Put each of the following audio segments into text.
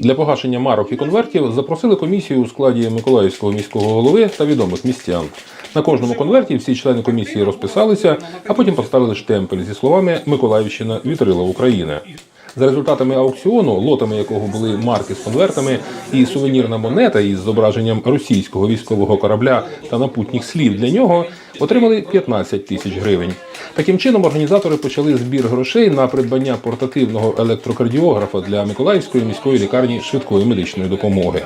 Для погашення марок і конвертів запросили комісію у складі Миколаївського міського голови та відомих містян. На кожному конверті всі члени комісії розписалися, а потім поставили штемпель зі словами Миколаївщина вітрила України. За результатами аукціону, лотами якого були марки з конвертами і сувенірна монета із зображенням російського військового корабля та напутніх слів для нього, отримали 15 тисяч гривень. Таким чином, організатори почали збір грошей на придбання портативного електрокардіографа для Миколаївської міської лікарні швидкої медичної допомоги.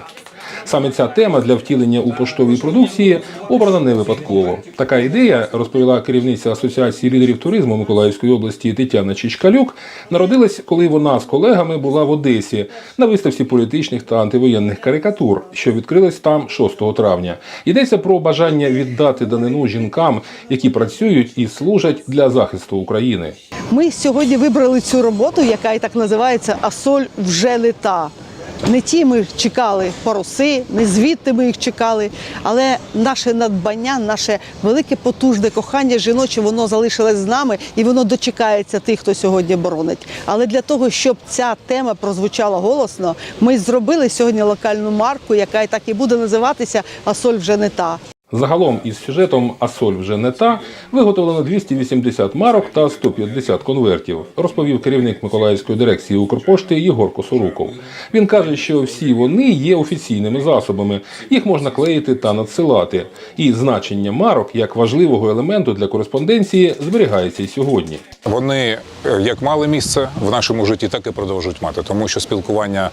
Саме ця тема для втілення у поштовій продукції обрана не випадково. Така ідея, розповіла керівниця Асоціації лідерів туризму Миколаївської області Тетяна Чичкалюк, народилась, коли вона з колегами була в Одесі на виставці політичних та антивоєнних карикатур, що відкрилась там 6 травня. Йдеться про бажання віддати данину жінкам, які працюють і служать для захисту України. Ми сьогодні вибрали цю роботу, яка і так називається Асоль вже не та. Не ті ми чекали паруси, не звідти ми їх чекали, але наше надбання, наше велике потужне кохання жіноче, воно залишилось з нами і воно дочекається тих, хто сьогодні боронить. Але для того, щоб ця тема прозвучала голосно, ми зробили сьогодні локальну марку, яка і так і буде називатися Асоль вже не та. Загалом із сюжетом Асоль вже не та виготовлено 280 марок та 150 конвертів, розповів керівник Миколаївської дирекції Укрпошти Єгор Косоруков. Він каже, що всі вони є офіційними засобами, їх можна клеїти та надсилати. І значення марок як важливого елементу для кореспонденції зберігається і сьогодні. Вони е, як мали місце в нашому житті, так і продовжують мати, тому що спілкування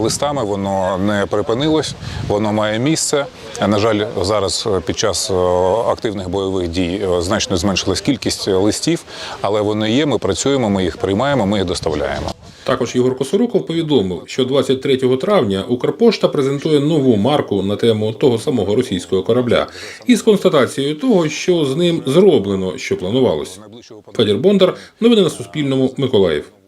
листами воно не припинилось, воно має місце. Е, На жаль, зараз е, під час е, активних бойових дій е, значно зменшилась кількість е, листів, але вони є. Ми працюємо, ми їх приймаємо, ми їх доставляємо. Також Єгор Косоруков повідомив, що 23 травня Укрпошта презентує нову марку на тему того самого російського корабля із констатацією того, що з ним зроблено, що планувалось. Федір Бондар. Новини на Суспільному. Миколаїв.